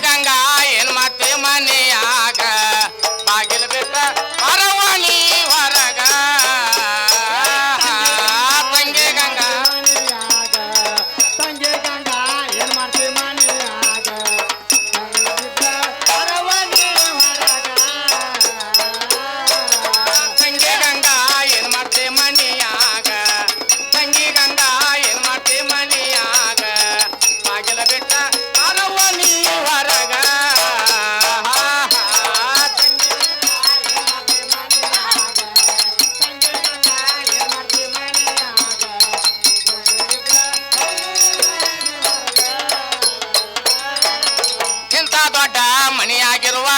尴尬。ದೊಡ್ಡ ಮನೆಯಾಗಿರುವ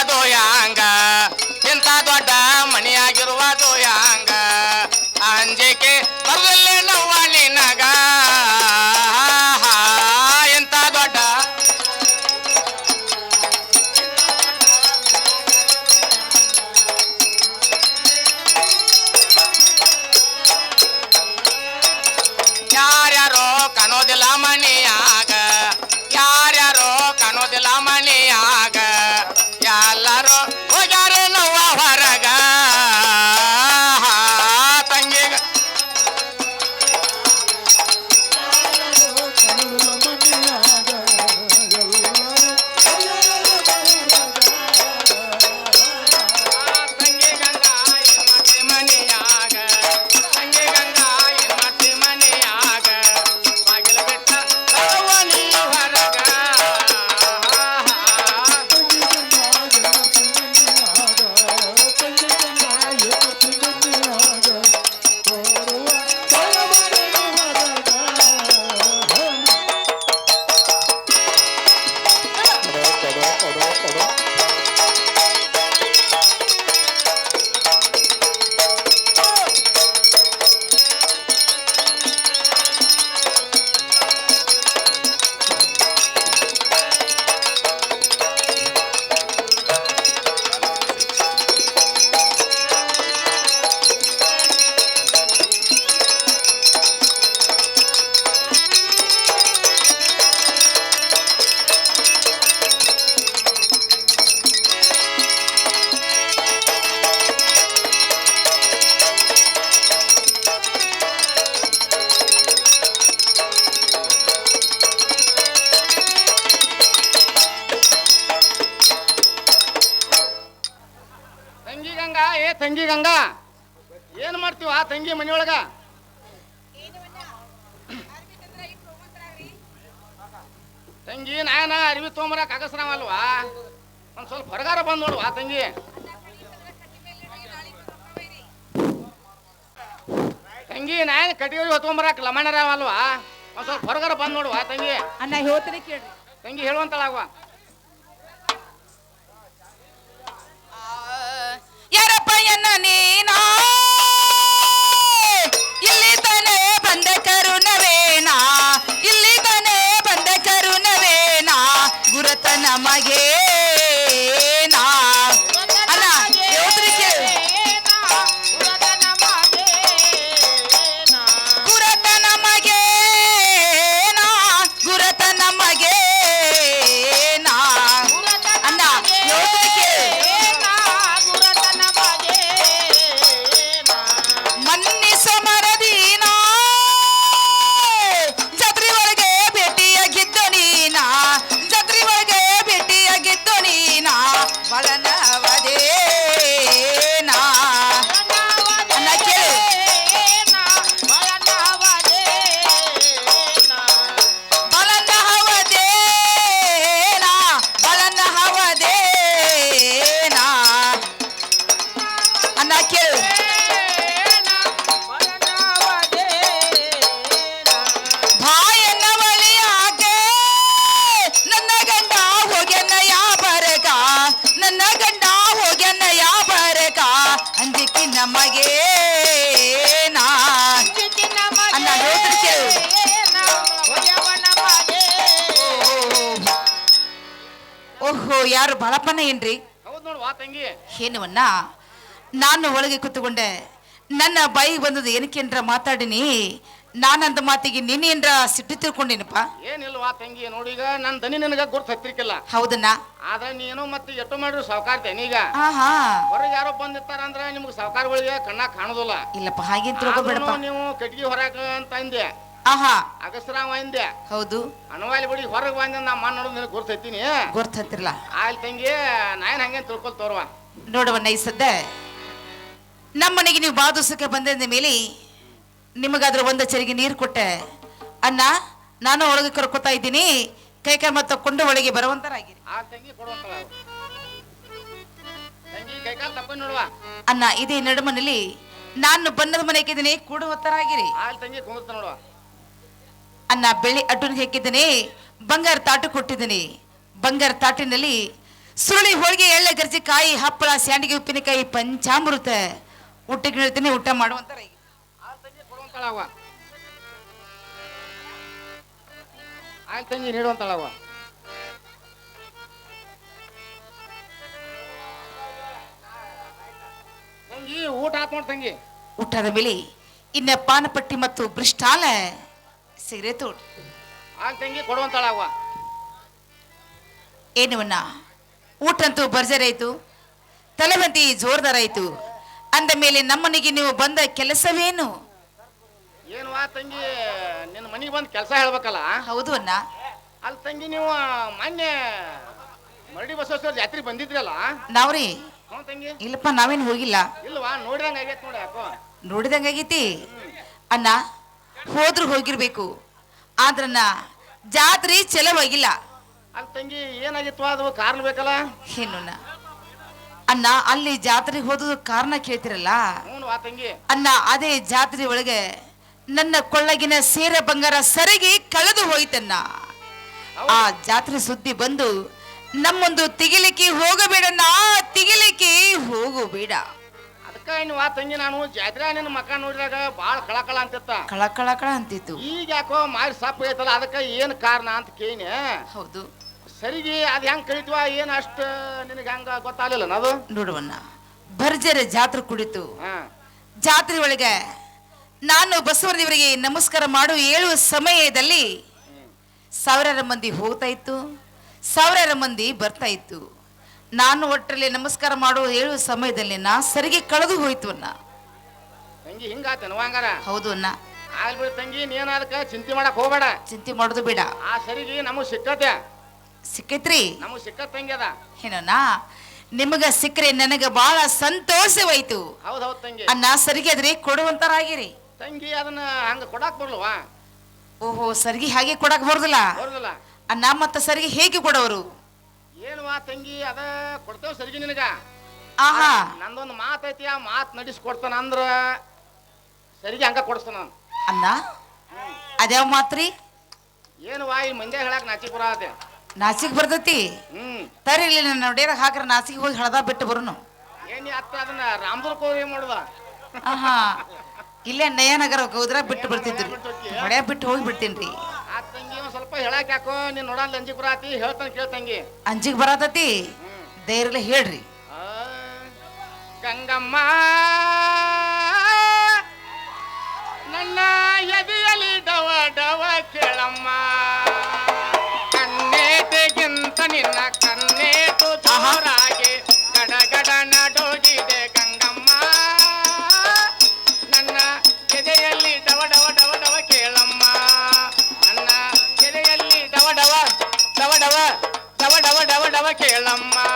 ತಂಗಿ ನಾನು ಅರಿವಿ ತೊಂಬರ ಆಗಸ್ರಾವಲ್ವಾ ಒಂದ್ ಸ್ವಲ್ಪ ಹೊರಗಾರ ಬಂದ್ ನೋಡುವಾ ತಂಗಿ. ತಂಗಿ ನಾನು ಕಟಿಗೆ ಹೊತ್ಕೊಂಬರಕ್ ಲಮಣರಾವಲ್ವಾ ಒಂದ್ ಸ್ವಲ್ಪ ಹೊರಗಾರ ಬಂದ್ ನೋಡುವಾ ತಂಗಿ. ಅಣ್ಣ ಹೇಳ್ತೀನಿ ಕೇಳ್ರಿ. ತಂಗಿ ಹೇಳುವಂತಳಾಗುವ. ಯಾರಪ್ಪ ಎನ್ನ ನೀ? ನಮಗೆ ಓಹೋ ಯಾರು ಬಾಳಪ್ಪನ ಏನ್ರಿ ಏನವನ್ನ ನಾನು ಒಳಗೆ ಕೂತ್ಕೊಂಡೆ ನನ್ನ ಬಾಯಿಗೆ ಬಂದದ್ದು ಏನಕ್ಕೆ ಮಾತಾಡಿನಿ ನಾನಂದ ಮಾತಿಗೆ ನಿನ್ನೇನ್ರ ಸಿಟ್ಟು ತಿಳ್ಕೊಂಡಿನಪ್ಪ? ಏನಿಲ್ವಾ ತಂಗಿ ನೋಡಿ ಈಗ ನನ್ನ ದನಿ ನಿನಗ ಗುರ್ತು ಹತ್ತಿರ್ಕಿಲ್ಲ ಹೌದನ್ನ ಆದ್ರೆ ನೀನು ಮತ್ತೆ ಎಟ್ಟು ಮಾಡಿದ್ರು ಸಾವುಕಾರ ಈಗ. ಆಹಾ ಹೊರಗೆ ಯಾರೋ ಬಂದಿರ್ತಾರ ಅಂದ್ರೆ ನಿಮ್ಗೆ ಸಾವುಕಾರಗಳಿಗೆ ಕಣ್ಣ ಕಾಣೋದಿಲ್ಲ. ಇಲ್ಲಪ್ಪ ಹಾಗೆ ತಿಳ್ಕೊಬೇಡಪ್ಪ. ನೀವು ಕಟ್ಗಿ ಹೊರಕ ಅಂತ ಅಂದೆ. ಆಹಾ. ಅಗಸ್ರಾವ ಅಂದೆ. ಹೌದು. ಅಣವಾಲಿ ಬಿಡಿ ಹೊರಗೆ ಬಂದ ನಾ ಮಣ್ಣು ನೋಡೋದು ನಿನಗೆ ಗುರ್ತೈತೀನಿ ಗೊರ್ತ್ ಹತ್ತಿರಲ್ಲ ಆಯ್ತು ತಂಗಿ ನಾಯನ್ ಹಂಗೇನ್ ತಿಳ್ಕೊಲ್ ತೋರ್ವ. ನೋಡುವ ನೈಸದ್ದ ನಮ್ಮನೆಗೆ ನೀವು ಬಾ ದಿವಸಕ್ಕೆ ಬಂದಿದ್ದ ಮೇಲೆ ನಿಮಗಾದ್ರ ಒಂದು ಚರಿಗೆ ನೀರು ಕೊಟ್ಟೆ? ಅಣ್ಣ ನಾನು ಒಳಗೆ ಕರ್ಕೊತಾ ಇದ್ದೀನಿ. ಕೈ ಕೈ ಮತ್ತೆ ಕೊಂಡು ಒಳಗೆ ಬರುವಂತರಾಗಿರಿ. ಅನ್ನ ಇದೇ ನಡುಮನಲ್ಲಿ ನಾನು ಬಣ್ಣದ ಮನೆಗೆ ಇದ್ದೀನಿ. ಕೂಡ ಹೊತ್ತರಾಗಿರಿ. ಅನ್ನ ಬೆಳ್ಳಿ ಅಡ್ಡನ್ ಹಾಕಿದ್ದೀನಿ. ಬಂಗಾರ ತಾಟು ಕೊಟ್ಟಿದ್ದೀನಿ. ಬಂಗಾರ ತಾಟಿನಲ್ಲಿ ಸುರುಳಿ ಹೋಳಿಗೆ ಎಳ್ಳೆ ಗರ್ಜಿ ಕಾಯಿ ಹಪ್ಪಳ ಸ್ಯಾಂಡಿಗೆ ಉಪ್ಪಿನಕಾಯಿ ಪಂಚಾಮೃತ. ಊಟಕ್ಕೆ ಹೇಳ್ತೀನಿ ಊಟ ಮಾಡುವಂತರ ಆಲ್ ಅವ ಆಲ್ ತಂಗಿ ನೀಡುವಂತಳ ಅವ ತಂಗಿ ಊಟ ಆತ್ ನೋಡ್ ತಂಗಿ. ಊಟದ ಮೇಲೆ ಇನ್ನ ಪಾನಪಟ್ಟಿ ಮತ್ತು ಬ್ರಿಸ್ಟಾಲ ಸಿಗರೇತು ಆಲ್ ತಂಗಿ ಕೊಡುವಂತಳವ ಏನವನ್ನ ಊಟಂತೂ ಭರ್ಜರಾಯ್ತು ತಲೆವಂತಿ ಜೋರ್ದಾರಾಯ್ತು. ಅಂದ ಮೇಲೆ ನಮ್ಮನೆಗೆ ನೀವು ಬಂದ ಕೆಲಸವೇನು? ಏನು ವಾ ತಂಗಿ? ನಿನ್ನ ಮನೆಗೆ ಬಂದು ಕೆಲಸ ಹೇಳ್ಬೇಕಲ್ಲ? ಹೌದು ಅಣ್ಣ. ಅಲ್ಲಿ ತಂಗಿ ನೀವು ಮೊನ್ನೆ ಮರಡಿ ಬಸವೇಶ್ವರ ಜಾತ್ರೆ ಬಂದಿದ್ರಲ್ಲ? ನಾವ್ರಿ. ಹ್ಞೂ ತಂಗಿ. ಇಲ್ಲಪ್ಪ ನಾವೇನು ಹೋಗಿಲ್ಲ. ಇಲ್ವಾ? ನೋಡಿದಂಗ ಆಗೈತೆ ನೋಡಿ ಯಾಕೋ. ನೋಡಿದಂಗಾಗೈತಿ ಅಣ್ಣ ಹೋದ್ರು ಹೋಗಿರ್ಬೇಕು. ಆದ್ರನ್ನ ಜಾತ್ರೆ ಚಲವಾಗಿಲ್ಲ ಅಲ್ಲಿ ತಂಗಿ ಏನಾಗಿತ್ತು? ಅದು ಕಾರಣ ಬೇಕಲ್ಲ? ಏನು ಅಣ್ಣ? ಅಲ್ಲಿ ಜಾತ್ರೆಗೆ ಹೋದ ಕಾರಣ ಕೇಳ್ತಿರಲ್ಲ? ಹ್ಞೂ ವಾ ತಂಗಿ. ಅನ್ನ ಅದೇ ಜಾತ್ರೆ ಒಳಗೆ ನನ್ನ ಕೊಳ್ಳಗಿನ ಸೇರ ಬಂಗಾರ ಸರಿಗೆ ಕಳೆದು ಹೋಯ್ತನ್ನ. ಆ ಜಾತ್ರೆ ಸುದ್ದಿ ಬಂದು ನಮ್ಮೊಂದು ತಿಗಿಲಿಕ್ಕೆ ಹೋಗಬೇಡಣ್ಣ ತಿಗಿಲಿಕ್ಕೆ ಹೋಗಬೇಡ. ಅದಕ್ಕೆ ಇನ್ನು ವಾ ತಂಗಿ ನಾನು ಜಾತ್ರೆ ನಿನ್ನ ಮಕ್ಕ ನೋಡಿದಾಗ ಭಾಳ ಕಳಕಳ ಅಂತಿತ್ತ. ಕಳ ಕಳ ಕಳ ಅಂತಿತ್ತು. ಈಗ ಯಾಕೋ ಮಾರಿ ಸಪ್ಪ ಐತಲ್ಲ ಅದಕ್ಕೆ ಏನು ಕಾರಣ ಅಂತ ಕೇಳಿನಿ. ಹೌದು. ಸರಿಗೆ ಅದು ಹೆಂಗ್ ಕಳಿತ್ವ ಏನು ಅಷ್ಟು ನಿನಗೆ ಹಂಗ ಗೊತ್ತಾಗಲಿಲ್ಲ ಅದು? ನೋಡುವಣ್ಣ ಭರ್ಜರಿ ಜಾತ್ರೆ ಕುಡಿತು ಜಾತ್ರೆ ಒಳಗೆ ನಾನು ಬಸವರದೇವರಿಗೆ ನಮಸ್ಕಾರ ಮಾಡು ಏಳು ಸಮಯದಲ್ಲಿ ಸಾವಿರಾರು ಮಂದಿ ಹೋಗ್ತಾ ಇತ್ತು ಸಾವಿರಾರು ಮಂದಿ ಬರ್ತಾ ಇತ್ತು ನಾನು ಒಟ್ಟರಲ್ಲಿ ನಮಸ್ಕಾರ ಮಾಡುವ ಹೇಳುವ ಸಮಯದಲ್ಲಿ ನಾ ಸರಿಗೆ ಕಳೆದು ಹೋಯ್ತು ಅನ್ನ ತಂಗಿ ಹಿಂಗಾತನ ಹಂಗಾರ? ಹೌದು ಅನ್ನ ಆಗಲಿ ಬಿಡು ತಂಗಿ ನೀನು ಅದಕ್ಕೆ ಚಿಂತೆ ಮಾಡಕ್ ಹೋಗ್ಬೇಡ. ಚಿಂತೆ ಮಾಡೋದು ಬೇಡ. ಆ ಸರಿಗೆ ನಮಗೆ ಸಿಕ್ಕತ್ತೆ. ಸಿಕ್ಕೈತ್ರಿ? ನಮಗ್ ಸಿಕ್ಕತ್ ತಂಗಿ ಅದ. ಏನಣ್ಣ ನಿಮಗ ಸಿಕ್ಕರೆ ನನಗ ಬಹಳ ಸಂತೋಷವಾಯ್ತು. ಹೌದ್ ಹೌದ್ ತಂಗಿ. ಅನ್ನ ಸರಿಗೆ ಅದ್ರಿ ಕೊಡುವಂತರಾಗಿರಿ. ತಂಗಿ ಅದನ್ನ ಹಂಗ ಕೊಡಾಕ್ ಬರ್ಲವಾ ಓಹೋ ಸರಿಗೆ ಹಾಗೆ ಕೊಡಕ್ ಬರುದಿಲ್ಲ? ಬರೋದಿಲ್ಲ. ಅನ್ನ ಮತ್ತ ಸರಿಗೆ ಹೇಗೆ ಕೊಡೋರು? ಏನು ವಾ ತಂಗಿ ಅದ ಕೊಡ್ತೇವ್ ಸರಿಗೆ ನಿನಗ? ಆಹಾ. ನಂದೊಂದು ಮಾತೈತಿ ಐತಿ ಆ ಮಾತ್ ನಡೆಸ್ಕೊಡ್ತಾನ ಅಂದ್ರ ಸರಿಗೆ ಹಂಗ ಕೊಡಿಸ್ತಾನ ನಾನು ಅನ್ನ? ಅದ್ಯಾವ ಮಾತ್ರಿ ಏನು ವಾ ಈ ಮಂದ್ಯ ಹೇಳಕ್ ನಾಚಿಪುರ ಆತೆ ನಾಸಿಕ್ ಬರ್ತೈತಿ? ಹ್ಮ್. ಇಲ್ಲಿ ನನ್ನ ನೋಡ್ಯಾರ ಹಾಕ್ರ ನಾಸಿಗೆ ಹೋಗಿ ಹಳದ ಬಿಟ್ಟು ಬರುನು. ಏನ್ ಅತ್ತ ಅದನ್ನ ರಾಮದುರ್ಗ ಹೋಗಿ ಮಾಡುದ ಆಹಾ. ಇಲ್ಲೇ ನಯನಗರ ಹೋದ್ರೆ ಬಿಟ್ಟು ಬರ್ತಿದ್ರಿ. ಹೊಡ್ಯಾ ಬಿಟ್ಟು ಹೋಗಿ ಬಿಡ್ತೀನಿ ಆ ತಂಗಿ ಒಂದ್ ಸ್ವಲ್ಪ ಹೇಳಕ್ ಯಾಕೋ ನೀನ್ ನೋಡಲ್ಲ ಅಂಜಿಪುರ ಆತಿ ಹೇಳ್ತಾನೆ ಕೇಳ್ತಂಗಿ ಅಂಜಿಗೆ ಬರತತಿ? ಧೈರ್ಯ ಹೇಳ್ರಿ. ಆ, ಗಂಗಮ್ಮ ನನ್ನ ಎದೆಯಲ್ಲಿ ಡವ ಡವ ಕೇಳಮ್ಮ. ಕಣ್ಣೇಟಿಗಿಂತ ನಿನ್ನ ಕಣ್ಣೇಟು ತೋ ಗಡ I'm Mar.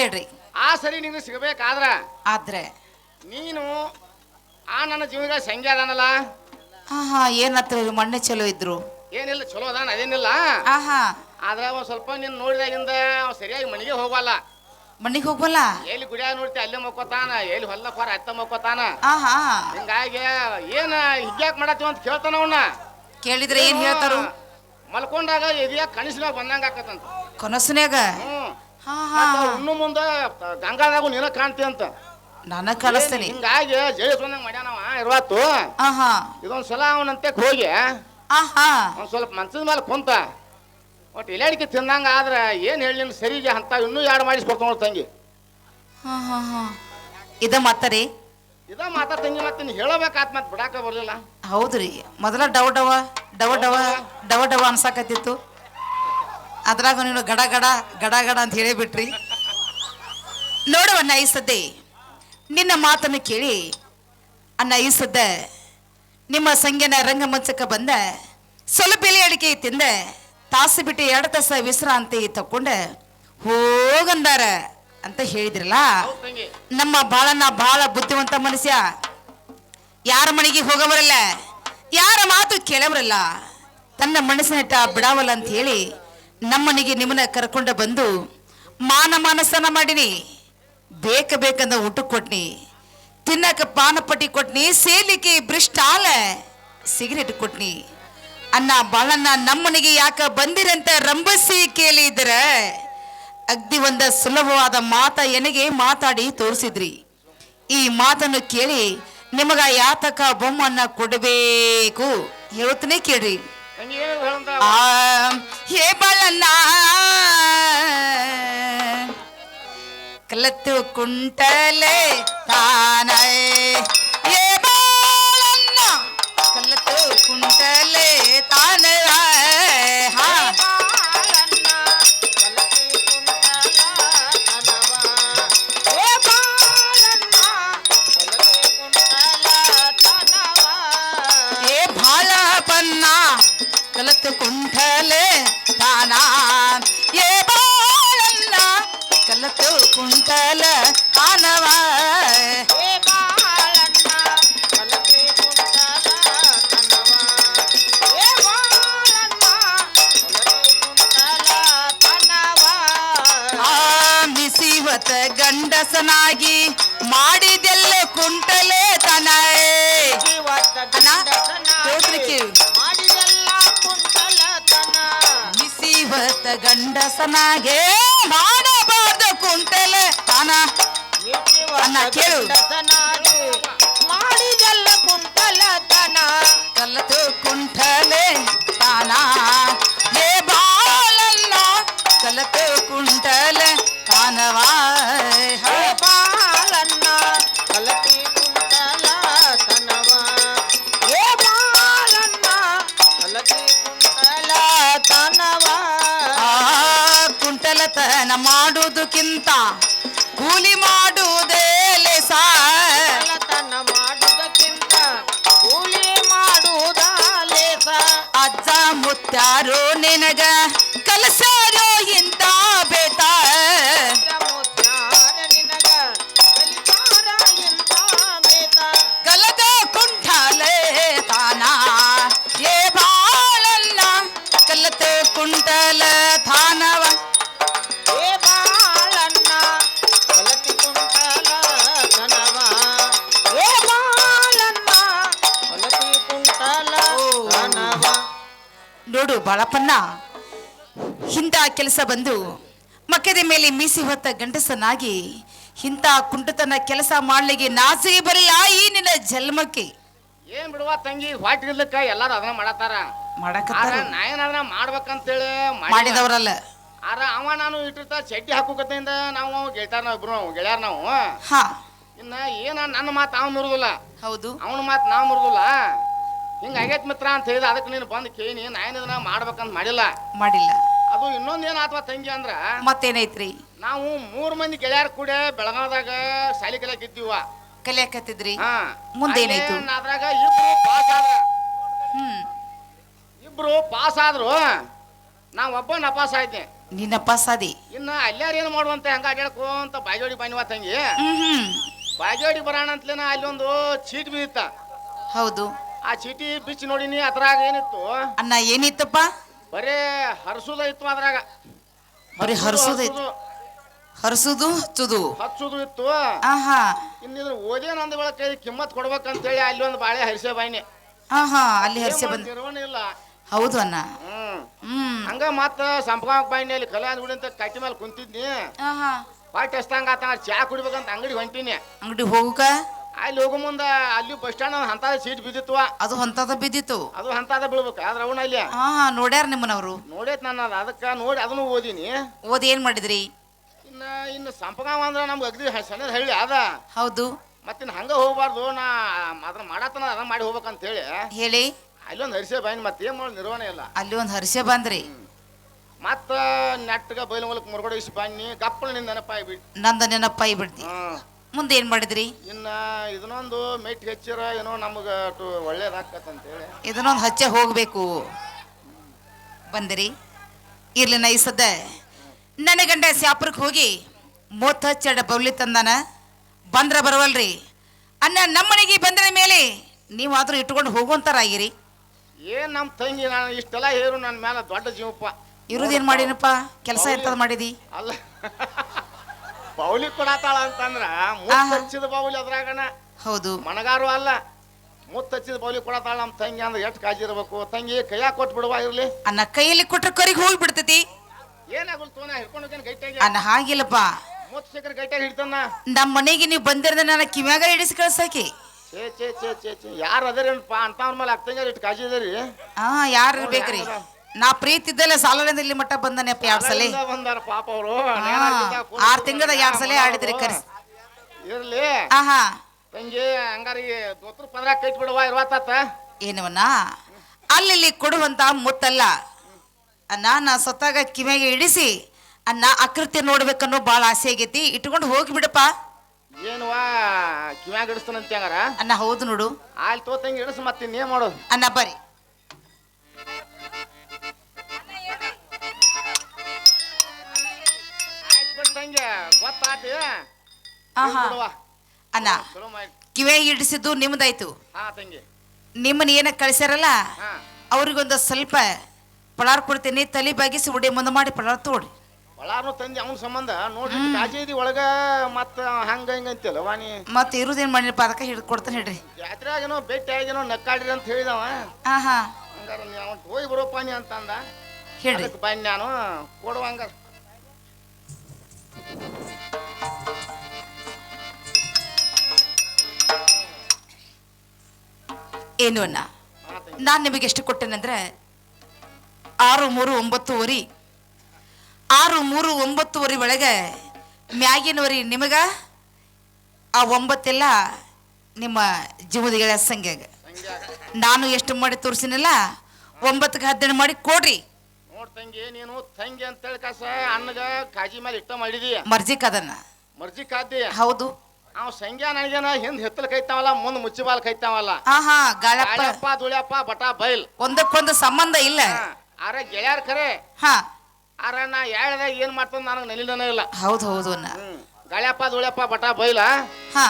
ಹೇಳ್ರಿ. ಆ ಸರಿ ನಿನಗೆ ಸಿಗಬೇಕಾದ್ರ ಆದ್ರೆ. ನೀನು ಆ ನನ್ನ ಜೀವಿಗ ಸಂಖ್ಯೆ ಅದಾನಲ್ಲ ಹಾ ಹಾ ಏನತ್ರ ಮಣ್ಣೆ ಚಲೋ ಇದ್ರು. ಏನಿಲ್ಲ ಚಲೋ ಅದಾನ ಅದೇನಿಲ್ಲ? ಆಹಾ. ಆದ್ರೆ ಅವ ಸ್ವಲ್ಪ ನೀನು ನೋಡಿದಾಗಿಂದ ಅವ ಸರಿಯಾಗಿ ಮನೆಗೆ ಹೋಗಲ್ಲ ಮಣ್ಣಿಗೆ ಹೋಗಲ್ಲ ಎಲ್ಲಿ ಗುಡಿಯಾಗ ನೋಡ್ತಿ ಅಲ್ಲೇ ಮಕ್ಕೋತಾನ ಎಲ್ಲಿ ಹೊಲ್ಲ ಹೊರ ಅತ್ತ ಮಕ್ಕೋತಾನ ಆಹಾ. ಹಿಂಗಾಗಿ ಏನ ಹಿಗ್ಯಾಕ್ ಮಾಡತ್ತೀವಿ ಅಂತ ಕೇಳ್ತಾನ ಅವನ್ನ ಕೇಳಿದ್ರೆ ಏನ್ ಹೇಳ್ತಾರು? ಮಲ್ಕೊಂಡಾಗ ಎದಿಯಾಗ ಕನಸಿನಾಗ ಬಂದಂಗ ಆಕತ್ತಂತ ಕನಸನ್ಯಾಗ ಹ್ಮ್. ಹಾ ಹಾ. ಮತ್ತ ಇನ್ನು ಮುಂದ ಗಂಗಾದಾಗು ನೀನ ಕಾಣ್ತಿ ಅಂತ. ನನಗ್ ಕಲಿಸ್ತೀನಿ ಹಿಂಗಾಗಿ ಜೈ ಬಂದಂಗ ಮಾಡ್ಯಾನವ ಇರುವತ್ತು. ಆಹಾ ಇದೊಂದ್ ಸಲ ಅವನಂತೆ ಹೋಗಿ ಆಹಾ ಒಂದ್ ಸ್ವಲ್ಪ ಮನ್ಸದ ಮೇಲೆ ಕುಂತ ಒಟ್ಟು ಇಲಾಡಿಕೆ ತಿಂದಂಗ ಆದ್ರ ಏನ್ ಹೇಳಿ ನಿನ್ ಸರಿಗೆ ಅಂತ ಇನ್ನೂ ಎರಡು ಮಾಡಿಸ್ಕೊಡ್ತ ನೋಡ್ ತಂಗಿ. ಹಾ ಹಾ ಹಾ. ಇದ ಮಾತಾರಿ ಇದ ಮಾತಾ ತಂಗಿ ಮತ್ತೆ ನೀನ್ ಹೇಳಬೇಕಾತ್ ಮತ್ತೆ ಬಿಡಾಕ ಬರ್ಲಿಲ್ಲ. ಹೌದ್ರಿ. ಮೊದಲ ಡವ ಡವ ಡವ ಡವ ಡವ ಡವ ಅನ್ಸಾಕತ್ತಿತ್ತು. ಅದ್ರಾಗ ನೀನು ಗಡ ಗಡ ಗಡ ಗಡ ಅಂತ ಹೇಳಿ ಬಿಟ್ರಿ ನೋಡುವ ಸದ್ದೆ ನಿನ್ನ ಮಾತನ್ನು ಕೇಳಿ ಅನ್ನ ಈ ಸದ್ದ ನಿಮ್ಮ ಸಂಖ್ಯೆನ ರಂಗಮಂಚಕ್ಕೆ ಬಂದ, ಸ್ವಲ್ಪ ಎಲೆ ಅಡಿಕೆ ತಿಂದ, ತಾಸು ಬಿಟ್ಟು ಎರಡು ತಾಸ ವಿಶ್ರಾಂತಿ ತಕ್ಕೊಂಡ ಹೋಗಂದಾರ ಅಂತ ಹೇಳಿದ್ರಲ್ಲ? ನಮ್ಮ ಬಾಳನ್ನ ಬಹಳ ಬುದ್ಧಿವಂತ ಮನುಷ್ಯ. ಯಾರ ಮನೆಗೆ ಹೋಗವರಲ್ಲ ಯಾರ ಮಾತು ಕೇಳವರಲ್ಲ ತನ್ನ ಮನಸ್ಸಿನಟ್ಟ ಬಿಡಾವಲ್ಲ ಅಂತ ಹೇಳಿ ನಮ್ಮನಿಗೆ ನಿಮ್ಮನ್ನ ಕರ್ಕೊಂಡು ಬಂದು ಮಾನ ಮಾನಸನ ಮಾಡಿನಿ ಬೇಕ ಬೇಕಂದ ಊಟ ಕೊಟ್ನಿ. ತಿನ್ನಕ ಪಾನಪಟ್ಟಿ ಕೊಟ್ನಿ. ಸೇಲಿಕ್ಕೆ ಆಲೆ ಸಿಗರೇಟ್ ಕೊಟ್ನಿ. ಅನ್ನ ಬಾಳನ್ನ ನಮ್ಮನಿಗೆ ಯಾಕ ಬಂದಿರಂತ ರಂಬಸಿ ಕೇಳಿದ್ರ ಅಗ್ದಿ ಒಂದ ಸುಲಭವಾದ ಮಾತ ಎನಗೆ ಮಾತಾಡಿ ತೋರಿಸಿದ್ರಿ. ಈ ಮಾತನ್ನು ಕೇಳಿ ನಿಮಗ ಯಾತಕ ಬೊಮ್ಮನ್ನ ಕೊಡಬೇಕು? ಹೇಳ್ತನೇ ಕೇಳ್ರಿ. ತಂಗಿ ಏನು ಹೇಳಂತ ಆ ಹೇ ಬಾಳಣ್ಣ ಕಲತ್ತು ಕುಂಟಲೆ ತಾನ ಏ ಕಲತ್ತು ಕುಂಟಲೆ ತಾನ ಏ ಬಾಳಣ್ಣ ಕಲತ್ತು ಕುಂಟಲ ತಾನವ ಆ ಬಿಸಿವತ ಗಂಡಸನಾಗಿ ಮಾಡಿದೆಲ್ಲ ಕುಂಟಲೆ ತನ ಬಿಸಿವತ ಗಂಡಸನಾಗೆ ಮಾಡಬಾರ್ದ ಕುಂಟಲೆ. ತಾನ ಅನ್ನ ಕೇಳು. ಮಾಡಿದಲ್ಲ ಕುಂಟಲತನ. ಕಲತು ಕುಂಟಲೆ. ಮಾಡುವುದಕ್ಕಿಂತ ಕೂಲಿ ಮಾಡುವುದೇ ಲೇಸ ಕಲತನ ಮಾಡುವುದಕ್ಕಿಂತ ಕೂಲಿ ಮಾಡುವುದ ಲೇಸ ಅಜ್ಜ ಮುತ್ತಾರೋ ನಿನಗ ಕಲಸಾರೋ ಇಂತ ಬಾಳಪ್ಪನ್ನ ಇಂಥ ಕೆಲಸ ಬಂದು ಮಕ್ಕದ ಮೇಲೆ ಮೀಸಿ ಹೊತ್ತ ಗಂಡಸನಾಗಿ ಇಂಥ ಕುಂಟತನ ಕೆಲಸ ಮಾಡ್ಲಿಕ್ಕೆ ನಾಚಿಗೆ ಬರಲ್ಲ ಈ ನಿನ್ನ ಜನ್ಮಕ್ಕೆ. ಏನ್ ಬಿಡುವ ತಂಗಿ ಹೊಟ್ಟೆ ಇರ್ಲಿಕ್ಕ ಎಲ್ಲಾರು ಅದನ್ನ ಮಾಡತಾರ ಮಾಡಕತ್ತಾರ. ನಾ ಮಾಡ್ಬೇಕಂತೇಳಿ. ಮಾಡಿದವರಲ್ಲ. ಆರ ಅವ ನಾನು ಇಟ್ಟಿರ್ತ ಚಡ್ಡಿ ಹಾಕೋಕತ್ತಿಂದ ನಾವು ಗೆಳ್ತಾರ ನಾವು ಇಬ್ರು ಗೆಳೆಯರ್ ನಾವು. ಹಾ. ಇನ್ನ ಏನ ನನ್ನ ಮಾತು ಅವ್ನು ಮುರುದಿಲ್ಲ ಹೌದು. ಅವನ ಮಾತು ನಾವು ಮುರುದಿಲ್ಲ ಹಿಂಗ ಆಗೈತ್ ಮಿತ್ರ ಅಂತ ಹೇಳಿದ ಅದಕ್ಕೆ ನೀನು ಬಂದು ಕೇಳಿ ನಾನು ಇದನ್ನ ಮಾಡ್ಬೇಕಂತ ಮಾಡಿಲ್ಲ. ಮಾಡಿಲ್ಲ. ಅದು ಇನ್ನೊಂದ್ ಏನ್ ಆತ್ವ ತಂಗಿ ಅಂದ್ರ? ಮತ್ತೇನೈತ್ರಿ? ನಾವು ಮೂರ್ ಮಂದಿ ಗೆಳೆಯರ ಕೂಡ ಬೆಳಗಾವದಾಗ ಶಾಲಿ ಕಲಿಯಕ್ ಇದ್ದೀವ. ಕಲಿಯಾಕತ್ತಿದ್ರಿ ಹಾ. ಮುಂದೆ ಅದ್ರಾಗ ಇಬ್ರು ಪಾಸ್ ಆದ್ರ. ಹ್ಮ್. ಇಬ್ರು ಪಾಸ್ ಆದ್ರು. ನಾ ಒಬ್ಬ ನಪಾಸ ಆಯ್ತೆ ಪಾಸ್ ಆದಿ? ಇನ್ನ ಅಲ್ಲಾರ ಏನು ಮಾಡುವಂತ ಹಂಗ ಅಂತ ಬಾಜೋಡಿ ಬನ್ನಿವ ತಂಗಿ. ಹ್ಮ್ ಹ್ಮ್. ಬಾಜೋಡಿ ಬರೋಣ ಅಂತಲೇನ ಅಲ್ಲಿ ಒಂದು ಚೀಟ್ ಬಿದ್ದಿತ್ತ ಹೌದು. ಆ ಚೀಟಿ ಬಿಚ್ಚಿ ನೋಡಿನಿ ಅದ್ರಾಗ ಏನಿತ್ತು? ಅಣ್ಣ ಏನಿತ್ತಪ್ಪ? ಬರೇ ಹರ್ಸುದ ಇತ್ತು ಅದ್ರಾಗ. ಬರೀ ಹರ್ಸುದ ಇತ್ತು. ಹರ್ಸುದು. ಹಚ್ಚುದು. ಹಚ್ಚುದು ಇತ್ತು. ಆಹಾ. ಇನ್ನಿದ್ರ ಓದೇ ನಂದ ಬೆಳಕೈ ಕಿಮ್ಮತ್ ಕೊಡ್ಬೇಕಂತೇಳಿ ಅಲ್ಲಿ ಒಂದು ಬಾಳೆ ಹರಿಸೆ ಬಾಯಿನಿ. ಆಹಾ ಅಲ್ಲಿ ಹರಿಸೆ ಬಂದ ಇಲ್ಲ. ಹೌದು ಅಣ್ಣ. ಹ್ಮ್. ಹ್ಮ್. ಹಂಗ ಮತ್ತ ಸಂಪಗಾಂಗ್ ಬಾಯಿನಿ ಅಲ್ಲಿ ಕಲ್ಯಾಣ ಗುಡಿ ಅಂತ ಕಟ್ಟಿ ಮೇಲೆ ಕುಂತಿದ್ನಿ. ಆಹಾ. ಪಾಟ್ ಎಷ್ಟಂಗ ಚಾ ಕುಡಿಬೇಕಂತ ಅಂಗಡಿ ಹೊಂಟಿನಿ. ಅಂಗಡಿ ಹೋಗುಕ? ಅಲ್ಲಿ ಹೋಗೋ ಮುಂದ ಅಲ್ಲಿ ಬಸ್ ಸ್ಟ್ಯಾಂಡ್ ಹಂತದ ಸೀಟ್ ಬಿದ್ದಿತ್ತು. ಅದು ಹಂತದ ಬಿದ್ದಿತ್ತು. ಅದು ಹಂತದ ಬೀಳ್ಬೇಕು. ಆದ್ರ ಅವನ ಅಲ್ಲಿ ಹಾ ನೋಡ್ಯಾರ ನಿಮ್ಮನವರು. ನೋಡೈತ್ ನಾನು ಅದು ಅದಕ್ಕೆ ನೋಡಿ ಅದನ್ನು ಓದಿನಿ. ಓದಿ ಏನ್ ಮಾಡಿದ್ರಿ? ಇನ್ನ ಇನ್ನು ಸಂಪಗಾಂವ್ ಅಂದ್ರೆ ನಮ್ಗೆ ಅಗ್ದಿ ಸಣ್ಣದ ಹಳ್ಳಿ ಅದ ಹೌದು. ಮತ್ತಿನ್ ಹಂಗ ಹೋಗ್ಬಾರ್ದು ನಾ ಅದನ್ನ ಮಾಡತ್ತನ ಅದನ್ನ ಮಾಡಿ ಹೋಗ್ಬೇಕಂತ ಹೇಳಿ. ಹೇಳಿ. ಅಲ್ಲೊಂದು ಹರಿಸೆ ಬಾಯಿನ ಮತ್ತೆ ಏನ್ ಮಾಡೋದು ನಿರ್ವಹಣೆ ಇಲ್ಲ. ಅಲ್ಲಿ ಒಂದು ಹರ್ಷೆ ಬಂದ್ರಿ. ಮತ್ತ ನೆಟ್ಟಗ ಬೈಲು ಮೂಲಕ ಮುರುಗಡೆ ಇಸ್ ಬನ್ನಿ ಗಪ್ಪಳ ನಿಂದ ನೆನಪಾಯಿ ಬಿಡ್. ನಂದ ನೆನಪಾಯಿ ಬಿಡ್ತಿ. ಮುಂದೆ ಏನ್ ಮಾಡಿದ್ರಿ? ಇನ್ನ ಇದನ್ನೊಂದು ಮೆಟ್ ಹೆಚ್ಚಿರ ಏನೋ ನಮಗ ಅಷ್ಟು ಒಳ್ಳೇದಾಕತ್ತಂತೇಳಿ ಇದನ್ನೊಂದು ಹಚ್ಚೆ ಹೋಗ್ಬೇಕು. ಬಂದಿರಿ? ಇರ್ಲಿ ನೈಸದ ನನ್ನ ಗಂಡ ಶಾಪುರಕ್ಕೆ ಹೋಗಿ ಮೂವತ್ತು ಹಚ್ಚಡ ಬೌಲಿ ತಂದಾನ. ಬಂದ್ರ ಬರವಲ್ರಿ. ಅನ್ನ ನಮ್ಮನೆಗೆ ಬಂದ್ರ ಮೇಲೆ ನೀವಾದ್ರೂ ಇಟ್ಕೊಂಡು ಹೋಗುವಂತಾರಾಗಿರಿ ಏನ್ ನಮ್ಮ ತಂಗಿ ನಾನು ಇಷ್ಟೆಲ್ಲ ಹೇರು ನನ್ನ ಮೇಲೆ ದೊಡ್ಡ ಜೀವಪ್ಪ. ಇರುದೇನ್ ಮಾಡಿನಪ್ಪ? ಕೆಲಸ ಎಂತದ್ ಮಾಡಿದಿ? ಅಲ್ಲ. ಬೌಲಿ ಕೊಡತಾಳ ಅಂತಂದ್ರ ಆಹಾ. ಹಚ್ಚಿದ ಬೌಲಿ ಅದ್ರಾಗನ. ಹೌದು. ಮನಗಾರು ಅಲ್ಲ. ಮುತ್ತು ಹಚ್ಚಿದ ಬೌಲಿ ಕೊಡತಾಳ ನಮ್ಮ ತಂಗಿ ಅಂದ್ರೆ ಎಷ್ಟು ಕಾಜಿ ಇರಬೇಕು? ತಂಗಿ ಕೈಯಾ ಕೊಟ್ಟು ಬಿಡುವ ಇರ್ಲಿ. ಅನ್ನ ಕೈಯಲ್ಲಿ ಕೊಟ್ರೆ ಕರಿಗ್ ಹೋಗಿ ಬಿಡ್ತೈತಿ. ಏನಾಗಲ್ ತೋನ ಹಿಡ್ಕೊಂಡು ಹೋಗ್ಯಾನ ಅನ್ನ ಹಾಗಿಲ್ಲಪ್ಪ. ಮುತ್ತು ಸಿಕ್ಕರೆ ಗೈಟಾಗಿ ಹಿಡ್ತಾನ ನಮ್ಮ ಮನೆಗೆ ನೀವು ಬಂದಿರದ ನನ್ನ ಕಿವ್ಯಾಗ ಇಡಿಸಿ ಕಳ್ಸಾಕಿ ಚೇ ಚೇ ಚೇ ಚೇ ಚೇ ಯಾರು ಅಂತ ಅಂತವ್ರ ಮೇಲೆ ಆಗ್ತಂಗ ಇಟ್ಟು ಕಾಜಿ ಇದರಿ. ಹಾ ಯಾರು ಇರ್ಬೇಕ್ರಿ? ನಾ ಪ್ರೀತಿ ಇದ್ದಲ್ಲೇ ಸಾಲದಿಂದ ಇಲ್ಲಿ ಮಟ್ಟ ಬಂದನೆಪ್ಪ ಎರಡ್ ಸಲ? ಅಲ್ಲಿಂದ ಬಂದಾರ ಪಾಪ ಅವರು. ಆರ್ ತಿಂಗಳ ಎರಡ್ ಸಲ ಆಡಿದ್ರಿ ಕರಿ ಇರ್ಲಿ. ಆಹಾ. ತಂಗಿ ಹಂಗಾರಿಗೆ ದೋತ್ರ ಪಂದ್ರ ಕೈಟ್ ಬಿಡುವ ಇರ್ವಾತಾತ ಏನವನ್ನ ಅಲ್ಲಿ ಕೊಡುವಂತ ಮುತ್ತಲ್ಲ. ಅನ್ನ ನಾ ಸತ್ತಾಗ ಕಿವಿಗೆ ಇಡಿಸಿ ಅನ್ನ ಆಕೃತಿ ನೋಡ್ಬೇಕನ್ನೋ ಭಾಳ ಆಸೆ ಆಗೈತಿ. ಇಟ್ಕೊಂಡು ಹೋಗಿ ಬಿಡಪ್ಪ. ಏನುವಾ ಕಿವ್ಯಾಗ ಇಡಿಸ್ತಾನಂತ ಹಂಗಾರ? ಅನ್ನ ಹೌದು ನೋಡು. ಅಲ್ಲಿ ತೋತಂಗೆ ಇಡಿಸ್ ಮತ್ತೆ ಇನ್ನೇನ್ ಮಾಡೋದು? ಅನ್ನ ಬರ್ರಿ. ತಂಗಿ ಗೊತ್ತಾತಿ ಆಹಾ. ಬಿಡುವ. ಅನ್ನ ಚಲೋ ಮಾಡಿ ಇಡಿಸಿದ್ದು ನಿಮ್ದಾಯ್ತು. ಹಾ ತಂಗಿ. ನಿಮ್ಮನ್ನ ಏನ ಕಳಿಸ್ಯಾರಲ್ಲ? ಹಾ. ಅವ್ರಿಗೊಂದು ಸ್ವಲ್ಪ ಪಳಾರ್ ಕೊಡ್ತೀನಿ ತಲೆ ಬಾಗಿಸಿ ಉಡಿ ಮುಂದೆ ಮಾಡಿ ಪಳಾರ್ ತೋಡಿ. ಒಳಾರ್ನು ತಂದಿ ಅವನ ಸಂಬಂಧ. ನೋಡಿ ಕಾಜಿ ಇದಿ ಒಳಗ ಮತ್ತ ಹಂಗ ಹಿಂಗ ಅಂತಿಲ್ಲ ವಾಣಿ. ಮತ್ತೆ ಇರುದೇನ್ ಮಾಡಿರಪ್ಪ ಅದಕ್ಕೆ ಹಿಡ್ದು ಕೊಡ್ತಾನೆ ಹೇಳ್ರಿ. ಜಾತ್ರೆಯಾಗೇನೋ ಭೇಟಿ ಆಗೇನೋ ನಕ್ಕಾಡ್ರಿ ಅಂತ ಹೇಳಿದವ. ಆಹಾ. ಹಂಗಾರ ನೀವು ಅವನ್ ಹೋಗಿ ಬರೋ ಅಂತಂದ. ಹೇಳ್ರಿ. ಅದಕ್ಕೆ ನಾನು ಕೊಡುವ ಹಂಗಾರ. ಏನು ಅನ್ನ? ನಾನು ನಿಮಗೆ ಎಷ್ಟು ಕೊಟ್ಟೆನಂದ್ರೆ ಆರು ಮೂರು ಒಂಬತ್ತುವರೆ. ಆರು ಮೂರು ಒಂಬತ್ತುವರೆ ಒಳಗೆ ಮ್ಯಾಗಿನವರಿ ನಿಮಗ ಆ ಒಂಬತ್ತೆಲ್ಲ ನಿಮ್ಮ ಜೀವದ ಗೆಳೆಯ ಸಂಖ್ಯಾಗ ನಾನು ಎಷ್ಟು ಮಾಡಿ ತೋರಿಸಿನಲ್ಲ ಒಂಬತ್ತಕ್ಕೆ ಹದಿನೆಂಟು ಮಾಡಿ ಕೊಡ್ರಿ. ನೋಡ್ ತಂಗಿ ನೀನು ತಂಗಿ ಅಂತೇಳಿ ಕಾಸ ಅಣ್ಣಗ ಕಾಜಿ ಮೇಲೆ ಇಟ್ಟ ಮಾಡಿದೀಯ. ಮರ್ಜಿ ಅದನ್ನ ಮರ್ಜಿ ಕಾದಿ ಹೌದು. ಅವ್ ಸಂಗ್ಯಾ ನನಗೇನ ಹಿಂದ್ ಹೆತ್ತಲ್ ಕೈತಾವಲ್ಲ ಮುಂದ್ ಮುಚ್ಚಿಬಾಲ್ ಕೈತಾವಲ್ಲ ಆಹಾ ಗಾಳಪ್ಪ ಗಾಳಪ್ಪ ದುಳ್ಯಪ್ಪ ಬಟ ಬೈಲ್ ಒಂದಕ್ಕೊಂದು ಸಂಬಂಧ ಇಲ್ಲ ಅರೆ ಕರೆ ಖರೆ ಹಾ ಅರ ನಾ ಹೇಳ್ದಾಗ ಏನ್ ಮಾಡ್ತಂದ ನನಗೆ ನಲಿಲನೇ ಇಲ್ಲ ಹೌದು ಹೌದು ಅಣ್ಣ ಗಾಳ್ಯಪ್ಪ ದುಳ್ಯಪ್ಪ ಬಟ ಬೈಲ ಹಾ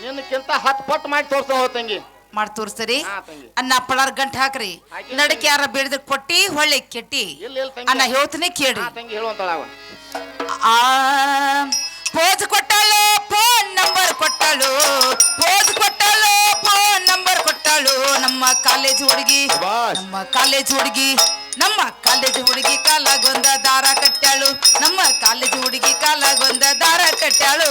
ನಿನ್ನಕ್ಕಿಂತ ಹತ್ತು ಪಟ್ಟು ಮಾಡಿ ತೋರ್ಸ್ತಾ ಹೋಗ್ ತಂಗಿ ಮಾಡಿ ತೋರಿಸ್ತೀರಿ ಹಾ ತಂಗಿ ಅನ್ನ ಪಳಾರ್ ಗಂಟ್ ಹಾಕ್ರಿ ಹಾಕಿ ನಡಕ್ಕೆ ಯಾರ ಬೇಡದ ಕೊಟ್ಟಿ ಹೊಳ್ಳಿ ಕೆಟ್ಟಿ ಇಲ್ಲ ಇಲ್ಲ ಅನ್ನ ತಂಗಿ ಹೇಳ್ತೀನಿ ಕೇಳ್ರಿ ಹಾ ತಂಗಿ ಹೇಳುವಂತಳ ಅವ ಆ ಪೋಜ್ ಕೊಟ್ಟಾಳು ಫೋನ್ ಕಾಲೇಜ್ ಹುಡುಗಿ ನಮ್ಮ ಕಾಲೇಜ್ ಹುಡುಗಿ ನಮ್ಮ ಕಾಲೇಜ್ ಹುಡುಗಿ ಕಾಲಾಗೊಂದ ದಾರ ಕಟ್ಟಾಳು ನಮ್ಮ ಕಾಲೇಜ್ ಹುಡುಗಿ ಕಾಲಾಗೊಂದ ದಾರ ಕಟ್ಟಾಳು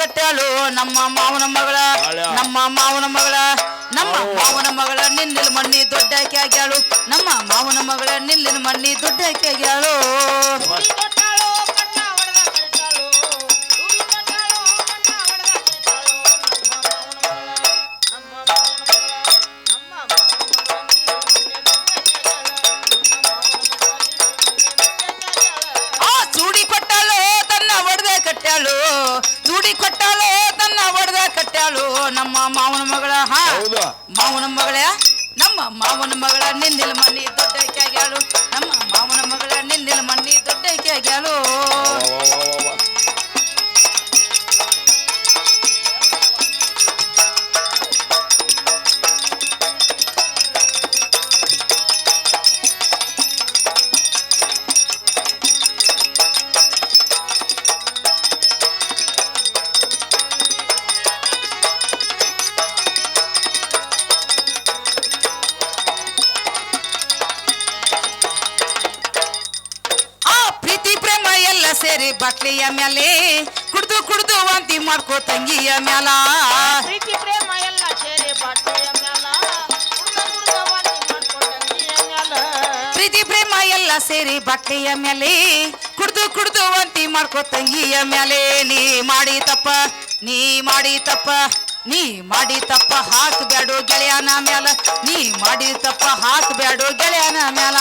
ಕಟ್ಟಾಳು ನಮ್ಮ ಮಾವನ ಮಗಳ ನಮ್ಮ ಮಾವನ ಮಗಳ ನಮ್ಮ ಮಾವನ ಮಗಳ ನಿನ್ನಿನ ಮಣ್ಣಿ ದೊಡ್ಡಾಕಿ ಆಗ್ಯಾಳು. ನಮ್ಮ ಮಾವನ ಮಗಳ ನಿನ್ನಿನ ಮಣ್ಣಿ ದೊಡ್ಡಾಕಿ ಆಗ್ಯಾಳು. ಚೂಡಿ ಕೊಟ್ಟಾಳು ತನ್ನ ಒಡೆದ ಕಟ್ಟಾಳು ನಮ್ಮ ಮಾವನ ಮಗಳ ಹಾ? ಹೌದಾ. ಮಾವನ ಮಗಳ? ನಮ್ಮ ಮಾವನ ಮಗಳ ನಿನ್ನಿಲ ಮಣ್ಣಿ ದೊಡ್ಡಕ್ಕೆ ಆಗ್ಯಾಳು. ನಮ್ಮ ಮಾವನ ಮಗಳ ನಿನ್ನಿಲ ಮಣ್ಣಿ ದೊಡ್ಡಾಕಿ ಬಾಟ್ಲಿಯ ಮೇಲೆ ಕುಡ್ದು ಕುಡ್ದು ವಾಂತಿ ಮಾಡ್ಕೋ ತಂಗಿಯ ಮ್ಯಾಲ. ಪ್ರೀತಿ ಪ್ರೇಮ ಎಲ್ಲ ಸೇರಿ ಬಾಟೆಯ ಮ್ಯಾಲ. ಪ್ರೀತಿ ಪ್ರೇಮ ಎಲ್ಲ ಸೇರಿ ಬಾಟ್ಲಿಯ ಮೇಲೆ ಕುಡ್ದು ಕುಡ್ದು ವಾಂತಿ ಮಾಡ್ಕೋ ತಂಗಿಯ ಮೇಲೆ ನೀ ಮಾಡಿ ತಪ್ಪ ನೀ ಮಾಡಿ ತಪ್ಪ ನೀ ಮಾಡಿ ತಪ್ಪ ಹಾಕ್ಬ್ಯಾಡು ಗೆಳೆಯನ ಮ್ಯಾಲ. ನೀ ಮಾಡಿ ತಪ್ಪ ಹಾಕ್ಬ್ಯಾಡು ಗೆಳೆಯನ ಮ್ಯಾಲ.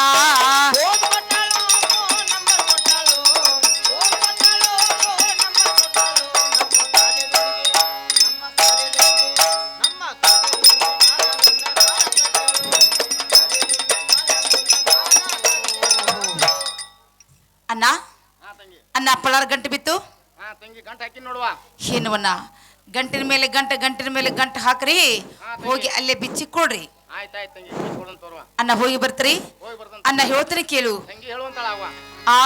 ಗಂಟ ಹಾಕಿ ನೋಡುವ. ಏನವನ್ನ ಗಂಟಿನ ಮೇಲೆ ಗಂಟ ಗಂಟಿನ ಮೇಲೆ ಗಂಟೆ ಹಾಕ್ರಿ. ಹೋಗಿ ಅಲ್ಲೇ ಬಿಚ್ಚಿ ಕೊಡ್ರಿ. ಆಯ್ತಾಯ್ತು ತಂಗಿ ಕೊಡೋಣ ತೋರುವ ಅನ್ನ ಹೋಗಿ ಬರ್ತೀರಿ. ಹೋಗಿ ಬರ್ತಾನ ಅನ್ನ ಹೇಳ್ತೀನಿ ಕೇಳು. ತಂಗಿ ಹೇಳುವಂತಾಳ ಅವ ಆ